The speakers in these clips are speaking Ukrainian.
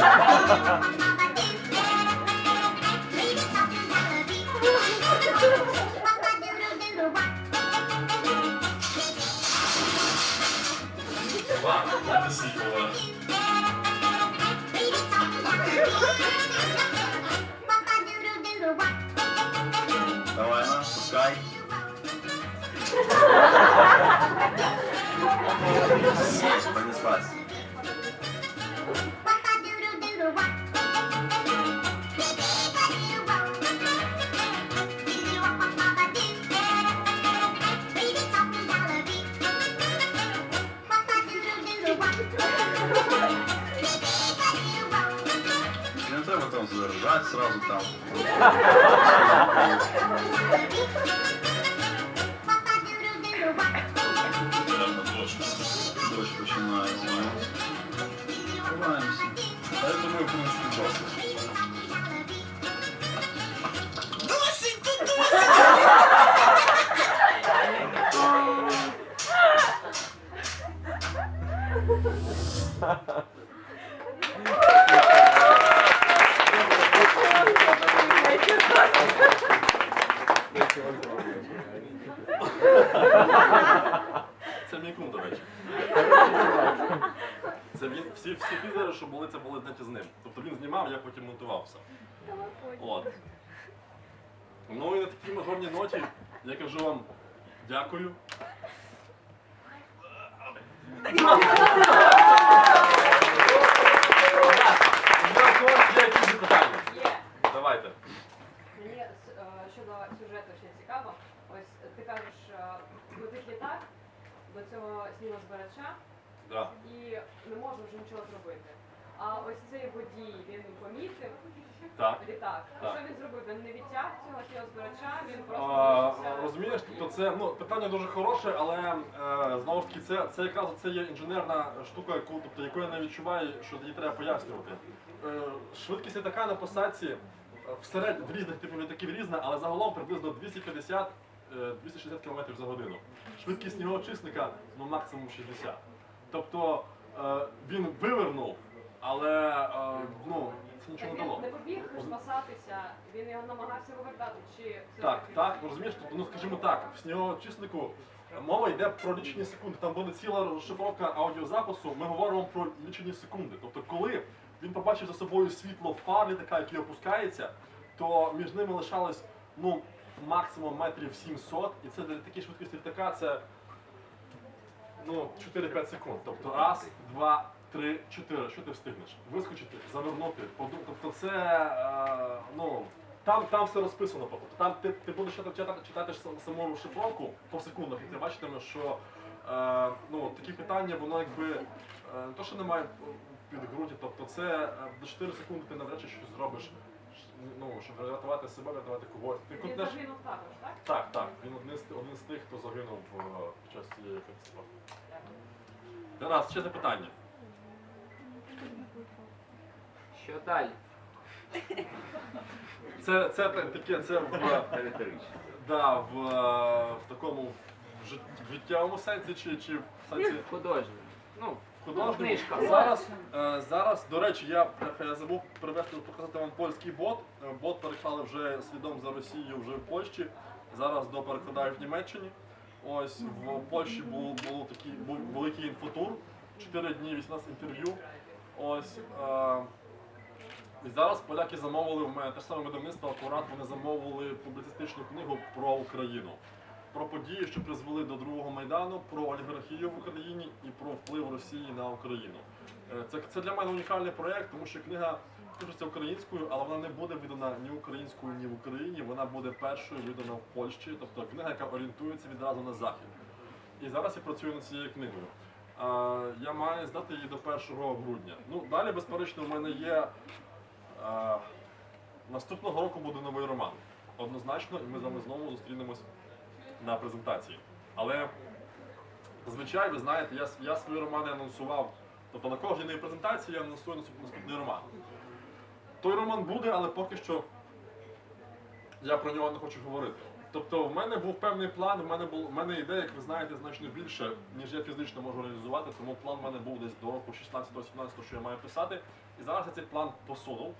Ha ha ha ha! Сразу там. Дождь дощ. Дощ починається. Ховаємося. Та я думаю, в принципі, досить. Це мій кум, до речі. Це він, всі, всі тизери, що були, це були зняті з ним. Тобто він знімав, я потім монтувався. От. Ну і на такій мажорній ноті я кажу вам дякую. У вас є якісь запитання? Є. Давайте. Мені е, щодо сюжету ще цікаво. Ось ти кажеш, е, летить літак до цього снігозбирача Да. і не може вже нічого зробити. А ось цей водій, він помітив Так. літак. Так. Що він зробив? Він не відтяг цього снігозбирача, він просто А, залишився. розумієш, то це ну питання дуже хороше, але е, знову ж таки, це, це якраз це є інженерна штука, яку тобто яку я не відчуваю, що її треба пояснювати. Е, швидкість літака на посадці е, в серед в різних типів літаків різна, але загалом приблизно 250 е, 260 км за годину. Швидкість снігоочисника ну максимум 60. Тобто е, він вивернув, але е, ну це нічого не він дало. не побіг спасатися, він його намагався вивертати. Чи Так, так, ну розумієш, тобто, ну скажімо так, в снігоочиснику мова йде про лічені секунди. Там буде ціла розшифровка аудіозапису. Ми говоримо про лічені секунди. Тобто, коли він побачив за собою світло фар літака, який опускається, то між ними лишалось ну максимум метрів 700, і це для такої швидкості літака це ну 4-5 секунд. Тобто раз, два, три, чотири. Що ти встигнеш? Вискочити, завернути, подум... Тобто це е, ну. Там, там все розписано, там ти, ти будеш читати, читати, саму шифровку по секундах, і ти бачитимеш, що е, ну, такі питання, воно якби е, не то, що немає під груді, тобто це е, до 4 секунди ти навряд чи щось зробиш, ну, щоб врятувати себе, врятувати когось. Ти Він загинув також, так? так, так. Він один з, один з тих, хто загинув е, під час цієї катастрофи. Тарас, ще запитання. Що далі? Це, це та- таке, це в, да, в, е, в такому в жит- в життєвому сенсі чи, чи в сенсі Художник. Ну, художньому. книжка. Зараз, е, зараз, до речі, я, бляха, я забув привезти, показати вам польський бот. Е, Бот переклали вже слідом за Росією вже в Польщі. Зараз доперекладають в Німеччині. Ось в Польщі був, був такий був великий інфотур. 4 дні 18 інтерв'ю. Ось. Е, і зараз поляки замовили в мене те ж саме видавництво акурат. Вони замовили публіцистичну книгу про Україну, про події, що призвели до другого майдану, про олігархію в Україні і про вплив Росії на Україну. Е, Це, це для мене унікальний проєкт, тому що книга пишеться українською, але вона не буде видана ні українською, ні в Україні. Вона буде першою видана в Польщі, тобто книга, яка орієнтується відразу на захід. І зараз я працюю над цією книгою. Я маю здати її до 1 грудня. Ну, далі, безперечно, в мене є. Наступного року буде новий роман. Однозначно, і ми з вами знову зустрінемось на презентації. Але Зазвичай, ви знаєте, я, я свої романи анонсував. Тобто на кожній презентації я анонсую наступ- наступний роман. Той роман буде, але поки що я про нього не хочу говорити. Тобто, в мене був певний план, в мене був в мене ідея, як ви знаєте, значно більше, ніж я фізично можу реалізувати. Тому план в мене був десь до року 16-17, що я маю писати. І зараз я цей план посунув,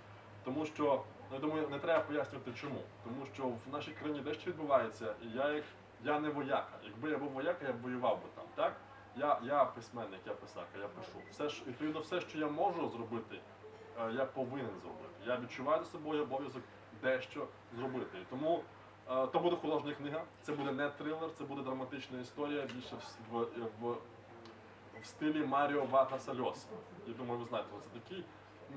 тому що ну, я думаю, не треба пояснювати чому. Тому що в нашій країні дещо відбувається, і я як я не вояка. Якби я був вояка, я б воював би там. Так? Я, я письменник, я писака, я пишу. Все ж відповідно, все, що я можу зробити, е, я повинен зробити. Я відчуваю за собою обов'язок дещо зробити. І тому е, то буде художня книга, це буде не трилер, це буде драматична історія більше в, в, в, стилі Маріо Варгаса Льоса. Я думаю, ви знаєте, це такий.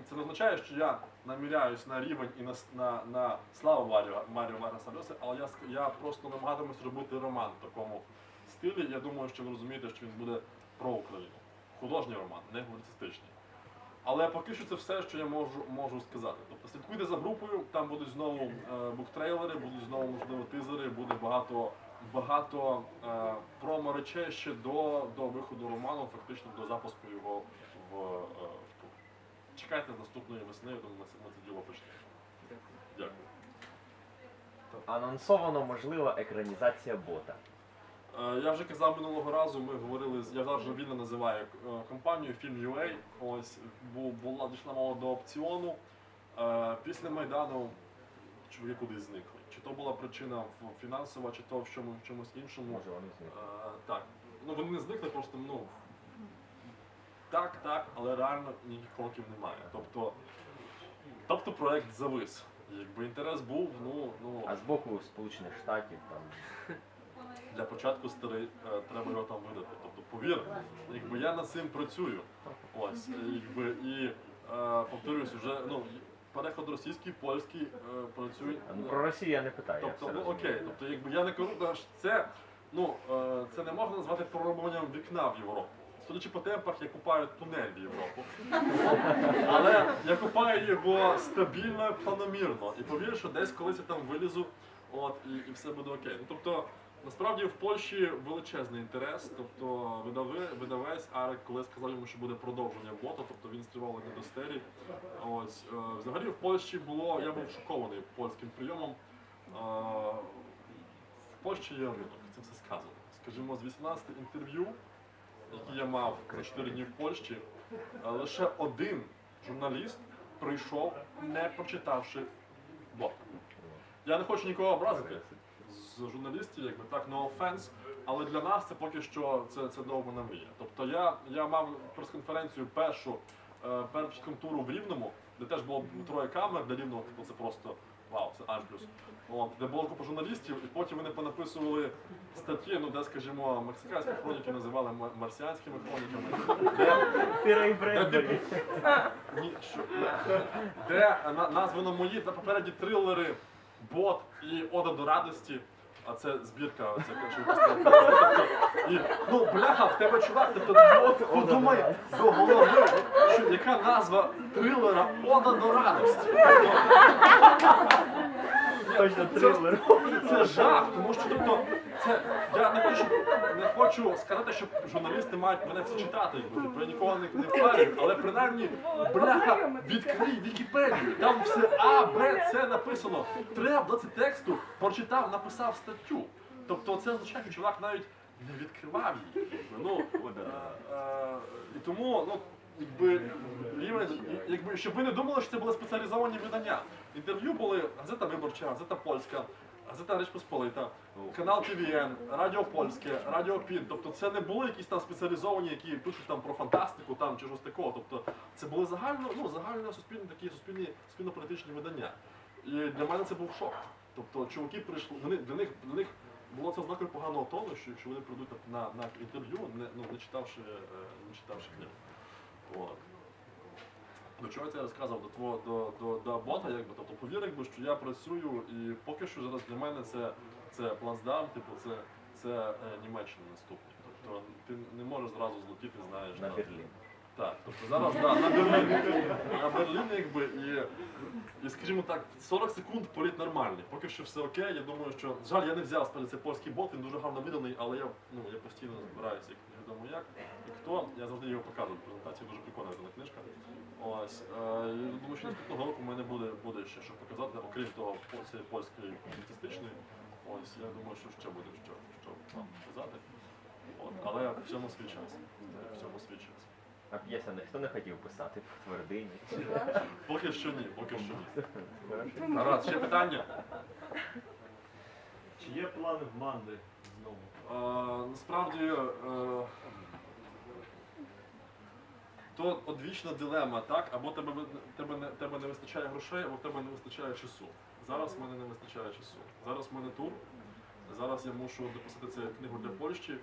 Це не означає, що я наміряюсь на рівень і на, на, на славу Маріо, Маріо Варгаса Льоса, але я, я просто намагатимусь робити роман в такому стилі. Я думаю, що ви розумієте, що він буде про Україну. Художній роман, не публіцистичний. Але поки що це все, що я можу, можу сказати. Тобто слідкуйте за групою, там будуть знову е, буктрейлери, будуть знову, можливо, тизери, буде багато, багато е, промо-речей ще до, до виходу роману, фактично до запуску його в, е. Чекайте наступної весни, я думаю, ми це, діло почнемо. Дякую. Анонсовано можлива екранізація бота. Е, Я вже казав минулого разу, ми говорили, з- я завжди вільно називаю е, компанію Film.ua. Ось бу- була дійшла мова до опціону. Е, Після Майдану чоловіки кудись зникли. Чи то була причина в- фінансова, чи то в чому в чомусь іншому. Може вони зникли. Е, Так. Ну вони не зникли, просто ну. Так, так, але реально ніяких кроків немає. Тобто, тобто проект завис. Якби інтерес був, ну, ну А з боку Сполучених Штатів там для початку старий е, треба його там видати. Тобто, повір, якби я над цим працюю. Ось, якби і е, повторюсь, вже ну переход російський, польський е, працюють. ну, про Росію я не питаю. я Тобто, все ну розумію. окей, тобто, якби я не кажу, що це ну е, це не можна назвати прорубанням вікна в Європу. Судячи по темпах, я купаю тунель в Європу. Але я купаю його стабільно планомірно. І повірю, що десь колись я там вилізу, от і, і все буде окей. Ну тобто. Насправді в Польщі величезний інтерес, тобто видави, видавець Арек, коли сказав йому, що буде продовження бота, тобто він стривав на достері. Ось е, взагалі в Польщі було, я був шокований польським прийомом. Е, В Польщі є ринок, це все сказано. Скажімо, з 18 інтерв'ю, які я мав за 4 дні в Польщі, е, лише один журналіст прийшов, не прочитавши бота. Я не хочу нікого образити з журналістів, якби так, no offense, але для нас це поки що це, це довго мрія. Тобто я, я мав прес-конференцію першу, е, першу контуру в Рівному, де теж було троє камер, для Рівного типу, це просто вау, це аж плюс. От, де було купа журналістів, і потім вони понаписували статті, ну де, скажімо, мексиканські хроніки називали марсіанськими хроніками, де Де, ні, що, де на- названо мої та попередні трилери Бот і Ода до радості. А це збірка, оця коротше. І, ну, бляха, в тебе чувак, тобто от подумай до голови, яка назва трилера Ода до радості. Точно трилер. Це жах, тому що тобто, це я не хочу не хочу сказати, що журналісти мають мене всі читати, я нікого не, не впарюю, але принаймні, бляха, відкрий Вікіпедію, там все А, Б, С написано. Треба до цього тексту прочитав, написав статтю. Тобто це означає, що чувак навіть не відкривав її. Ну, е, е, і тому, ну, якби, якби, щоб ви не думали, що це були спеціалізовані видання. Інтерв'ю були газета Виборча, газета Польська, газета Річ Посполита, канал ТВН, Радіо Польське, Радіо Пін. Тобто це не були якісь там спеціалізовані, які пишуть там про фантастику там чи щось такого. Тобто це були загально, ну, загально суспільні такі суспільні суспільно-політичні видання. І для мене це був шок. Тобто чуваки прийшли, вони для них для них було це ознакою поганого тону, що якщо вони прийдуть на, на інтерв'ю, не, ну, не читавши, е, не читавши книгу. От. До чого я це розказав до твого до, до, до бота, якби тобто повір, якби що я працюю, і поки що зараз для мене це, це плацдарм, типу це, це е, Німеччина наступна. Тобто ти не можеш зразу злетіти, знаєш. На Берлін. Так, тобто зараз да, на Берлін. На Берлін, якби, і, і скажімо так, 40 секунд політ нормальний. Поки що все окей. Я думаю, що жаль, я не взяв сперед цей польський бот, він дуже гарно виданий, але я, ну, я постійно збираюся відомо як. І хто, я завжди його показую в презентації, дуже прикольна дана книжка. Ось, е, я думаю, що наступного року в мене буде, буде ще що показати, окрім того, цієї польської публіцистичної. Ось, я думаю, що ще буде що, що вам показати. От, але всьому свій час. Всьому свій час. А п'єса ніхто не хотів писати в твердині. Поки що ні, поки що ні. Хорошо. Ще питання? Чи є плани в Манди знову? Насправді е, то одвічна дилема, так? Або тебе, тебе, не, тебе не вистачає грошей, або в тебе не вистачає часу. Зараз в мене не вистачає часу. Зараз в мене тур. Зараз я мушу дописати цю книгу для Польщі.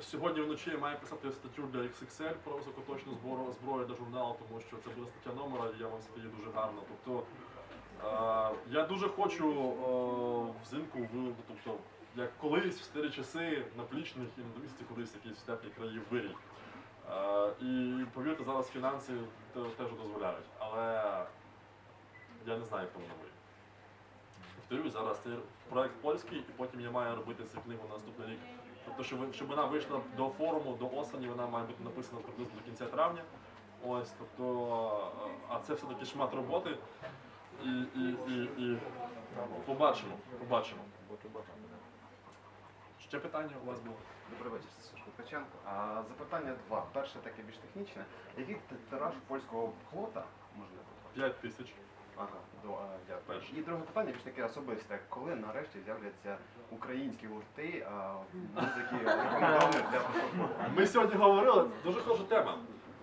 Сьогодні вночі я маю писати статтю для XXL про високоточну збору зброю для журналу, тому що це буде стаття номера, і я вам скажу дуже гарно. Тобто е, я дуже хочу е, взимку тобто, як колись в старі часи на плічних і на місці колись якісь теплі краї вирій. І повірте, зараз фінанси теж дозволяють. Але я не знаю, як воно вийде. Повторюю, зараз це проект польський, і потім я маю робити цю книгу на наступний рік. Тобто, щоб, щоб вона вийшла до форуму, до осені, вона має бути написана приблизно до кінця травня. Ось, тобто, а це все-таки шмат роботи. І, і, і, і побачимо, побачимо. Ще питання у вас було? Добрий вечір, Сашко Ткаченко. А запитання два. Перше таке більш технічне. Який тираж польського флота можливо? 5 тисяч. Ага, до, а, дякую. Перше. І друге питання більш таке особисте. Коли нарешті з'являться українські гурти а, музики рекомендованих для прослуховування? Ми сьогодні говорили, дуже хороша тема.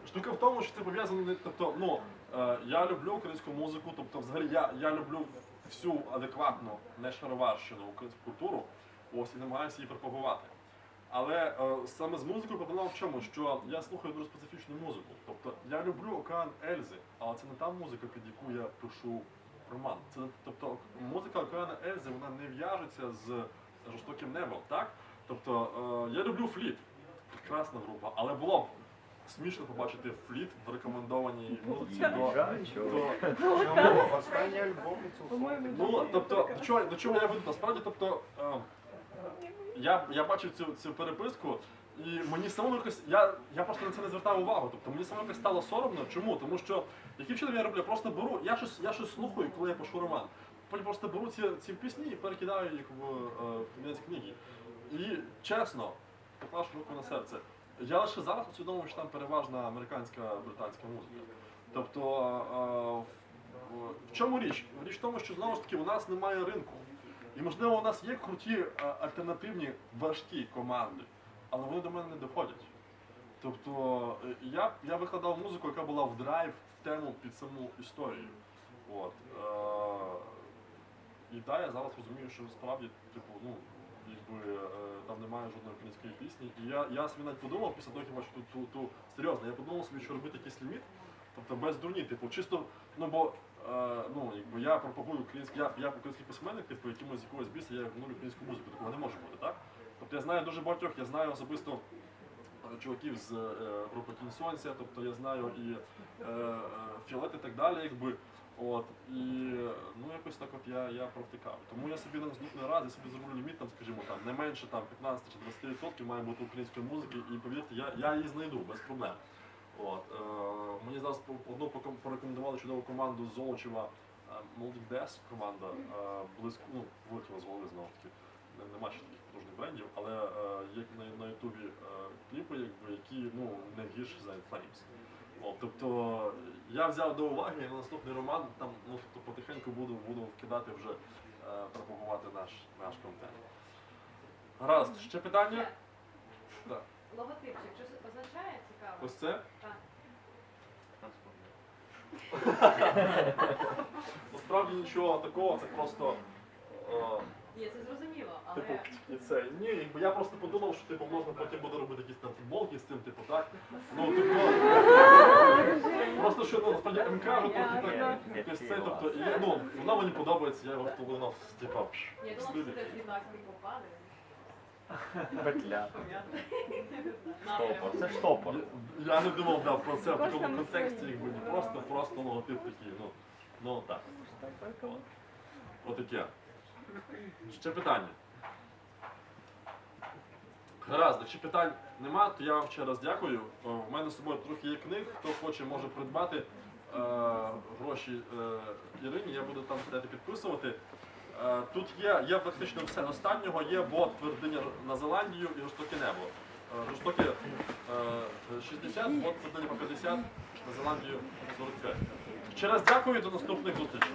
Штука в тому, що це пов'язано не тобто, ну е, я люблю українську музику, тобто, взагалі я, я люблю всю адекватну, не шароварщину українську культуру, ось і намагаюся її пропагувати. Але е, саме з музикою проблема в чому? Що я слухаю дуже специфічну музику. Тобто я люблю океан Ельзи, але це не та музика, під яку я пишу роман. Це тобто музика океана Ельзи вона не в'яжеться з жорстоким небом, так? Тобто е, я люблю фліт, прекрасна група, але було б смішно побачити фліт в рекомендованій музиці до. До Останній альбом Ну, тобто, до чого, до чого я веду? Насправді, тобто, е, я, я бачив цю, цю переписку, і мені самому якось, я, я просто на це не звертав увагу. Тобто мені самому якось стало соромно. Чому? Тому що яким чином я роблю? Я просто беру, я щось, я щось слухаю, коли я пишу роман. Потім просто беру ці, ці пісні і перекидаю їх в е, кінець книги. І чесно, поклавши руку на серце, я лише зараз усвідомив, що там переважна американська британська музика. Тобто, е, в- в чому річ? Річ в тому, що знову ж таки у нас немає ринку. І можливо у нас є круті е, альтернативні важкі команди, але вони до мене не доходять. Тобто е, я, я викладав музику, яка була в драйв, в тему під саму історію. От. Е, і да, я зараз розумію, що справді, типу, ну, якби е, там немає жодної української пісні. І я, я собі навіть подумав після того, як бачу ту, ту, ту серйозно, я подумав собі, що робити якийсь ліміт, тобто без дурні, типу, чисто, ну бо ну, якби я пропагую український, я, я український письменник, типу, якимось з якогось біса я гнулю українську музику, такого не може бути, так? Тобто я знаю дуже багатьох, я знаю особисто е, чуваків з е, групи Тінь Сонця, тобто я знаю і е, е, Фіолет і так далі, якби. От, і ну якось так от я, я провтикав. Тому я собі на наступний раз я собі зроблю ліміт, там, скажімо, там, не менше там, 15 чи 20% має бути української музики, і повірте, я, я її знайду без проблем. От, е, мені зараз одну порекомендували чудову команду з Золочева е, Молдік Дес команда, е, близько, ну, вилетіла з голови знову таки. Нема ще таких потужних брендів, але е, є на, на Ютубі е, кліпи, якби, які ну, не гірші за Flames. От, тобто я взяв до уваги і на наступний роман там ну, тобто, потихеньку буду, буду вкидати вже е, пропагувати наш, наш контент. Гаразд, ще питання? Так. Логотипчик, що це означає цікаво? Ось це? Так. Насправді нічого такого, це просто. е, Ні, це зрозуміло, але Типу, і це ні, якби я просто подумав, що типу можна потім буде робити якісь там футболки з цим, типу, так. Ну, типу, просто що ну, насправді МК вже трохи так. Якось це, тобто, і, ну, воно мені подобається, я його втулинув, типу, пш, я в думала, що стилі. це теж гімнастики попаде. Петля. Штопор. Це штопор. Я, я не думав да, про це в такому контексті, якби не просто, просто логотип такий, ну, ну так. От. Отаке. Ще питання. Гаразд, якщо питань нема, то я вам ще раз дякую. У мене з собою трохи є книг, хто хоче, може придбати е, гроші е, Ірині, я буду там сидіти підписувати. Е, тут є, є фактично все. Останнього є бот твердиня на Зеландію і жорстоке небо. Е, жорстоке е, 60, бот твердиня по 50, на Зеландію 45. Ще раз дякую, до наступних зустрічей.